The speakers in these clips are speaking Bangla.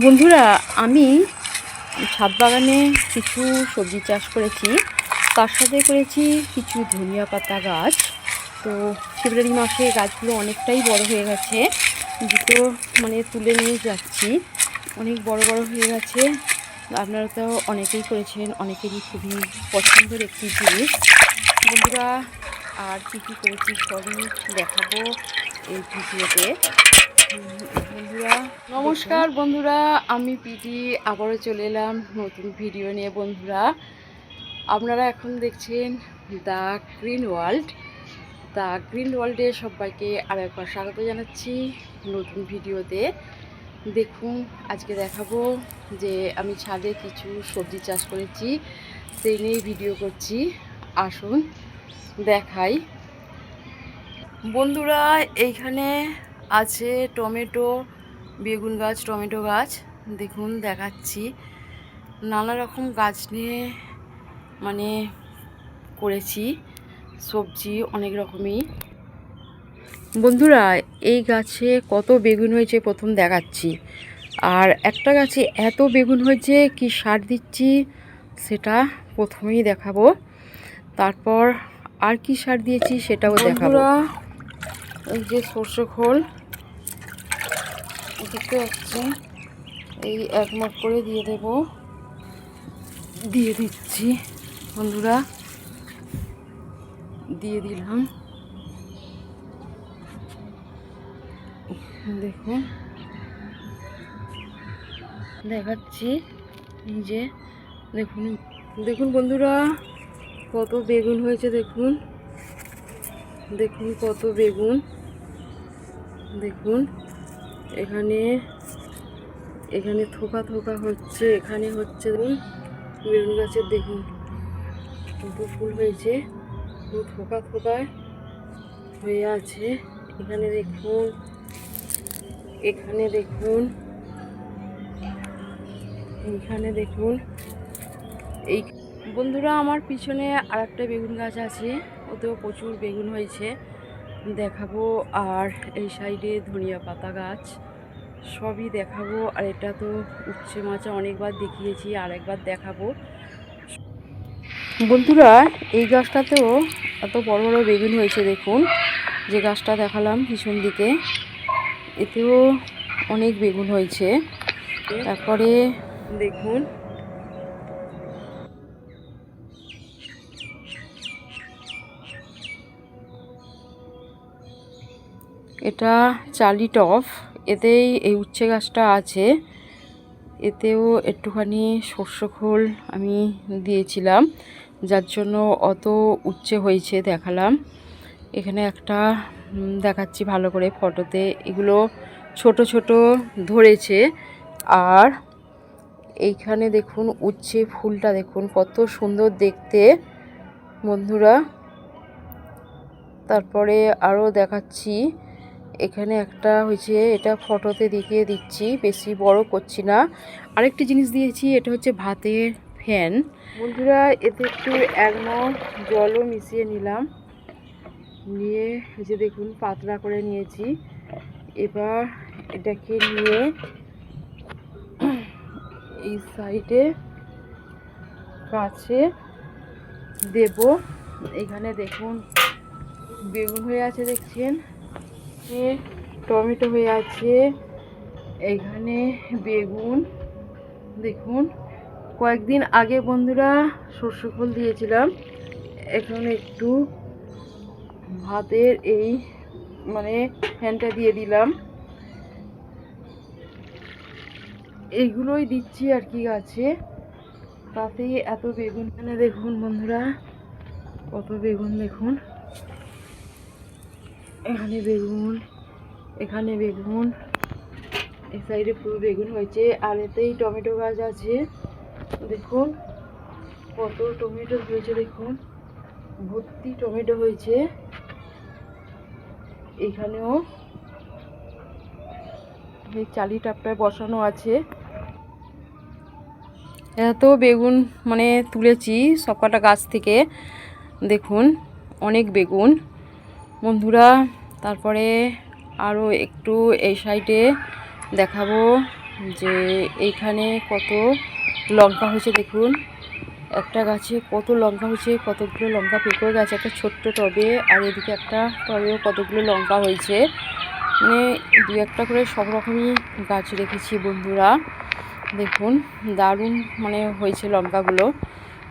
বন্ধুরা, আমি ছাদ বাগানে কিছু সবজি চাষ করেছি। তার সাথে করেছি কিছু ধনিয়া পাতা গাছ। তো ফেব্রুয়ারি মাসে গাছগুলো অনেকটাই বড় হয়ে গেছে। দুটো মানে তুলে নিয়ে যাচ্ছি। অনেক বড় বড় হয়ে গেছে। আপনারা তো অনেকেই করেছেন, অনেকেরই খুবই পছন্দের একটি জিনিস। বন্ধুরা, আর কী কী করেছি, সবই দেখাবো এই ভিডিওতে। বন্ধুরা, নমস্কার বন্ধুরা, আমি পিটি আবারও চলে এলাম নতুন ভিডিও নিয়ে বন্ধুরা। আপনারা এখন দেখছেন the green world the green ওয়ার্ল্ডে সবাইকে আর একবার স্বাগত জানাচ্ছি নতুন ভিডিওতে দেখুন, আজকে দেখাবো যে আমি ছাদে কিছু সবজি চাষ করেছি, সেই নিয়েই ভিডিও করছি। আসুন, দেখাই। বন্ধুরা, এইখানে আছে টমেটো, বেগুন গাছ, টমেটো গাছ। দেখুন, দেখাচ্ছি। নানা রকম গাছ নিয়ে মানে করেছি। সবজি অনেক রকমই। বন্ধুরা, এই গাছে কত বেগুন হয়েছে প্রথম দেখাচ্ছি। আর একটা গাছে এত বেগুন হয়েছে, কি সার দিচ্ছি সেটা প্রথমেই দেখাবো। তারপর আর কি সার দিয়েছি সেটাও দেখাবো। এই যে সর্ষে খোল। দেখতে হচ্ছে এই এক মাস করে দিয়ে দেব। দিয়ে দিচ্ছি, বন্ধুরা। দিয়ে দিলাম। দেখুন। দেখাচ্ছি। যে, দেখুন দেখুন বন্ধুরা, কত বেগুন হয়েছে, দেখুন। দেখুন কত বেগুন। দেখুন। এখানে এখানে থোকা থোকা হচ্ছে, এখানে হচ্ছে বেগুন গাছের দেখুন দুটো ফুল হয়েছে থোকা থোকায় হয়ে আছে। এখানে দেখুন এখানে দেখুন, এইখানে দেখুন, এই বন্ধুরা, আমার পিছনে আর একটা বেগুন গাছ আছে, ওতেও প্রচুর বেগুন হয়েছে। দেখাবো আর এই সাইডে ধনিয়া পাতা গাছ, সবই দেখাবো। আর এটা তো উচ্ছে মাচা অনেকবার দেখিয়েছি আর একবার দেখাবো। বন্ধুরা, এই গাছটাতেও এত বড় বড় বেগুন হয়েছে, দেখুন। যে গাছটা দেখালাম পিছন দিকে, এতেও অনেক বেগুন হয়েছে। তারপরে দেখুন এটা চালি টপ এতেই এই উচ্ছে গাছটা আছে। এতেও একটুখানি শস্য খোল আমি দিয়েছিলাম, যার জন্য অত উচ্ছে হয়েছে দেখালাম। এখানে একটা দেখাচ্ছি ভালো করে ফটোতে। এগুলো ছোট ছোট ধরেছে। আর এইখানে দেখুন উচ্ছে ফুলটা, দেখুন কত সুন্দর দেখতে বন্ধুরা। তারপরে আরও দেখাচ্ছি। এখানে একটা হয়েছে, এটা ফটোতে দেখিয়ে দিচ্ছি, বেশি বড় করছি না। আরেকটি জিনিস দিয়েছি, এটা হচ্ছে ভাতের ফ্যান। বন্ধুরা, এতে একটু এক নাও জলও মিশিয়ে নিলাম। নিয়ে যে দেখুন, পাতলা করে নিয়েছি। এবার এটাকে নিয়ে এই সাইডে কাছে দেব। এখানে দেখুন, বেগুন হয়ে আছে, দেখছেন? এ টমেটো হয়ে আছে, এখানে বেগুন, দেখুন, কয়েকদিন আগে বন্ধুরা সর্ষে ফুল দিয়েছিলাম, এখন একটু ভাতের এই মানে ফ্যানটা দিয়ে দিলাম। এইগুলোই দিচ্ছি আর কি গাছে তাতেই এত বেগুন এখানে দেখুন বন্ধুরা, কত বেগুন দেখুন। এখানে বেগুন এখানে বেগুন। এই সাইডে পুরো বেগুন হয়েছে। আর এতেই টমেটো গাছ আছে। দেখুন, কত টমেটো হয়েছে, দেখুন। ভর্তি টমেটো হয়েছে। এখানেও এই চালি টাপটায় বসানো আছে। এত বেগুন মানে তুলেছি সবকটা গাছ থেকে। দেখুন, অনেক বেগুন। বন্ধুরা, তারপরে আরও একটু এই সাইডে দেখাবো যে এইখানে কত লঙ্কা হয়েছে, দেখুন। একটা গাছে কত লঙ্কা হয়েছে, কতগুলো লঙ্কা পেকেও গেছে, একটা ছোট্ট টবে, আর এদিকে একটা টবেও কতগুলো লঙ্কা হয়েছে। মানে দু একটা করে সব রকমই গাছ রেখেছি বন্ধুরা। দেখুন, দারুণ মানে হয়েছে লঙ্কাগুলো,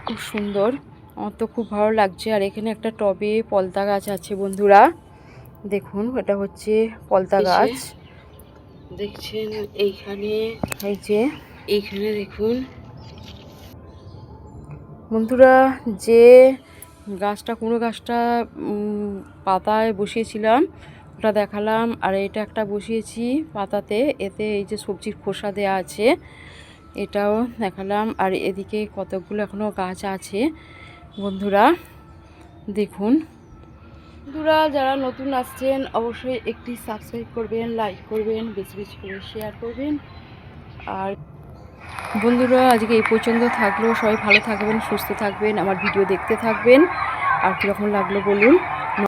খুব সুন্দর। আমার তো খুব ভালো লাগছে। আর এখানে একটা টবে পলতা গাছ আছে বন্ধুরা। দেখুন এটা হচ্ছে পলতা গাছ। দেখছেন এইখানে এই যে এইখানে দেখুন। বন্ধুরা যে গাছটা কোনো গাছটা পাতায় বসিয়েছিলাম ওটা দেখালাম। আর এটা একটা বসিয়েছি পাতাতে। এতে এই যে সবজির খোসা দেওয়া আছে এটাও দেখালাম। আর এদিকে কতগুলো এখনও গাছ আছে। বন্ধুরা, দেখুন। বন্ধুরা, যারা নতুন আসছেন, অবশ্যই একটি সাবস্ক্রাইব করবেন লাইক করবেন, বেশি বেশি করে শেয়ার করবেন। আর বন্ধুরা, আজকে এই পর্যন্ত থাকলেও সবাই ভালো থাকবেন, সুস্থ থাকবেন, আমার ভিডিও দেখতে থাকবেন। আর কীরকম লাগল বলুন?